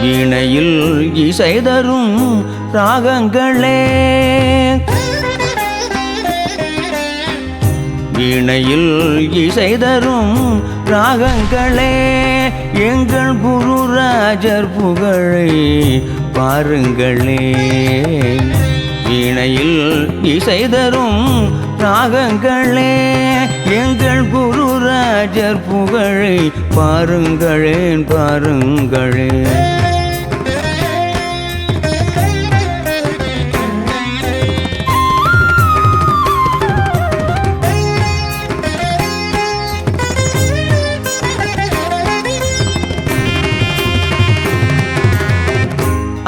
வீணையில் இசை தரும் ராகங்களே. வீணையில் இசை தரும் ராகங்களே எங்கள் குருராஜர் புகழை பாருங்களே. வீணையில் இசை தரும் ராகங்களே எங்கள் குருராஜர் புகழை பாருங்களேன் பாருங்களேன்.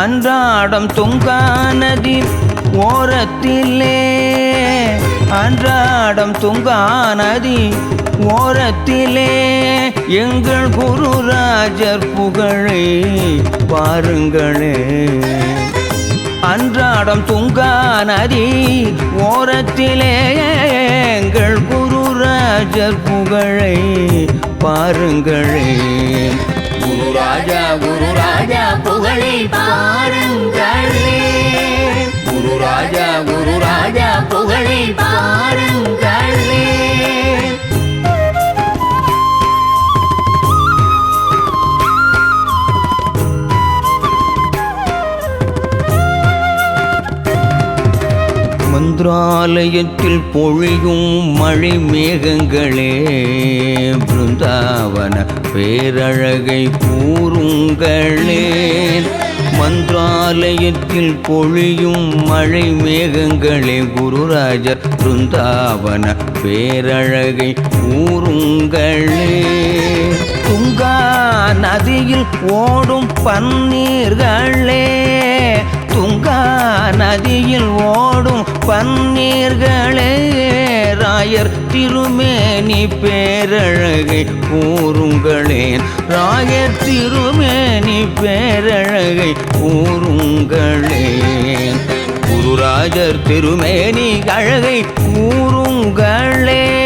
அன்றாடம் துங்கா நதி ஓரத்திலே. அன்றாடம் துங்கா நதி ஓரத்திலே. எங்கள் குருராஜர் புகழை பாருங்களே அன்றாடம் துங்கா நதி ஓரத்திலே. எங்கள் குருராஜர் புகழை பாருங்களே குரு ராஜா குரு ராஜா புகழை பாருங்கள். மந்திராலயத்தில் பொழியும் மழை மேகங்களே பிருந்தாவன பேரழகை கூறுங்களே. மந்திராலயத்தில் பொழியும் மழை மேகங்களே குருராஜர் பிருந்தாவன பேரழகை கூறுங்களே. துங்கா நதியில் ஓடும் பன்னீர்களே துங்கா நதியில் ஓடும் பன்னீர்களே ராயர் திருமேனி பேரழகை கூறுங்களேன். ராயர் திருமேனி பேரழகை கூறுங்களேன். குருராஜர் திருமேனி அழகை கூறுங்களேன்.